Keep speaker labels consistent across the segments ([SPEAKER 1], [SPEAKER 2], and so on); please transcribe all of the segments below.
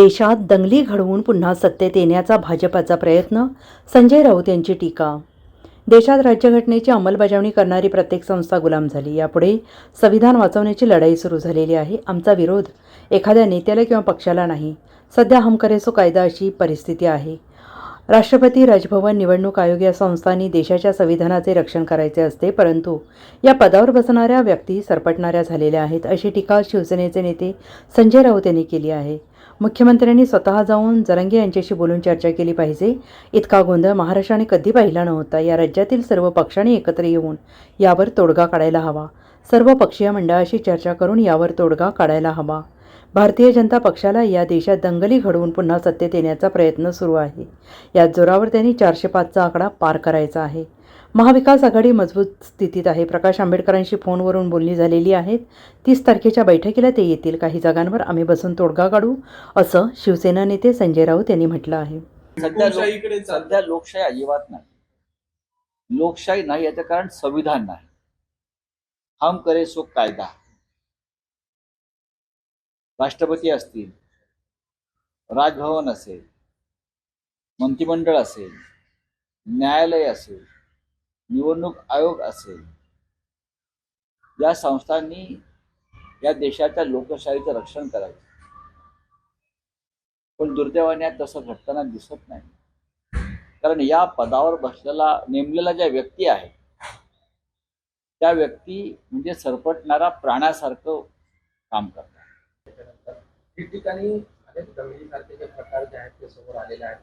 [SPEAKER 1] देशात दंगली घडवून पुन्हा सत्तेत येण्याचा भाजपाचा प्रयत्न संजय राऊत यांची टीका. देशात राज्यघटनेची अंमलबजावणी करणारी प्रत्येक संस्था गुलाम झाली. यापुढे संविधान वाचवण्याची लढाई सुरू झालेली आहे. आमचा विरोध एखाद्या नेत्याला किंवा पक्षाला नाही. सध्या हम कायदा अशी परिस्थिती आहे. राष्ट्रपती राजभवन निवडणूक आयोग या संस्थांनी देशाच्या संविधानाचे रक्षण करायचे असते परंतु या पदावर बसणाऱ्या व्यक्ती सरपटणाऱ्या झालेल्या आहेत अशी टीका शिवसेनेचे नेते संजय राऊत यांनी केली आहे. मुख्यमंत्र्यांनी स्वतः जाऊन जरंगे यांच्याशी बोलून चर्चा केली पाहिजे. इतका गोंधळ महाराष्ट्राने कधी पाहिला नव्हता. या राज्यातील सर्व पक्षांनी एकत्र येऊन यावर तोडगा काढायला हवा. सर्व पक्षीय मंडळाशी चर्चा करून यावर तोडगा काढायला हवा. भारतीय जनता पक्षाला या देशात दंगली घडवून पुन्हा सत्तेत येण्याचा प्रयत्न सुरू आहे. या जोरावर त्यांनी चारशे पाचचा आकडा पार करायचा आहे. महाविकास आघाडी मजबूत स्थितीत आहे. प्रकाश आंबेडकरांशी फोनवरून बोलणी झालेली आहेत. तीस तारखेच्या बैठकीला ते येतील. काही जागांवर आम्ही बसून तोडगा काढू असं शिवसेना नेते संजय राऊत यांनी म्हटलं आहे.
[SPEAKER 2] सध्या लोकशाही अजिबात नाही. लोकशाही नाही याचं कारण संविधान नाही. हम करे सो कायदा. राष्ट्रपती असतील राजभवन असेल मंत्रिमंडळ असेल न्यायालय असेल निवडणूक आयोग असेल या संस्थांनी या देशाच्या लोकशाहीचं रक्षण करायचं. पण दुर्दैवाने तसं घडताना दिसत नाही. कारण या पदावर बसलेला नेमलेला ज्या व्यक्ती आहे त्या व्यक्ती म्हणजे सरपटणारा प्राण्यासारखं काम करतात
[SPEAKER 3] ठिकठिकाणी अनेक दंगलीसारखे जे प्रकार जे आहेत ते समोर आलेले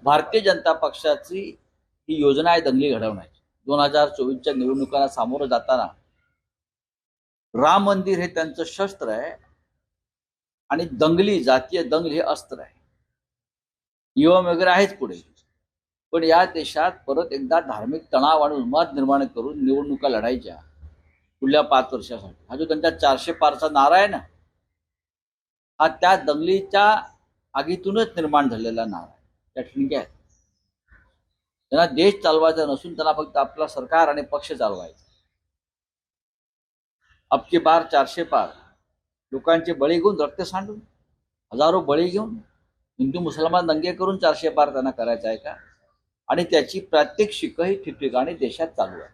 [SPEAKER 2] भारतीय जनता पक्षाची ही योजना आहे दंगली घडवण्याची. दोन हजार चोवीसच्या निवडणुकांना सामोरं जाताना राम मंदिर हे त्यांचं शस्त्र आहे आणि दंगली जातीय दंगल हे अस्त्र आहे. युवा वगैरे आहेच पुढे. पण या देशात परत एकदा धार्मिक तणाव आणि उन्माद निर्माण करून निवडणुका लढायच्या पुढल्या पाच वर्षासाठी. हा जो त्यांचा चारशे पारचा नारा आहे ना हा त्या दंगलीच्या आगीतूनच निर्माण झालेला नारा आहे. त्या ठिणग्या आहेत. त्यांना देश चालवायचा नसून त्यांना फक्त आपला सरकार आणि पक्ष चालवायचा. अबकी बार चारशे पार. लोकांचे बळी घेऊन रक्त सांडून हजारो बळी घेऊन हिंदू मुसलमान दंगे करून चारशे पार त्यांना करायचा आहे का? आणि त्याची प्रात्यक्षिकही ठिकठिकाणी देशात चालू आहे.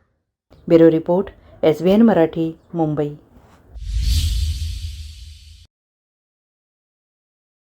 [SPEAKER 1] Bureau report S B N Marathi Mumbai.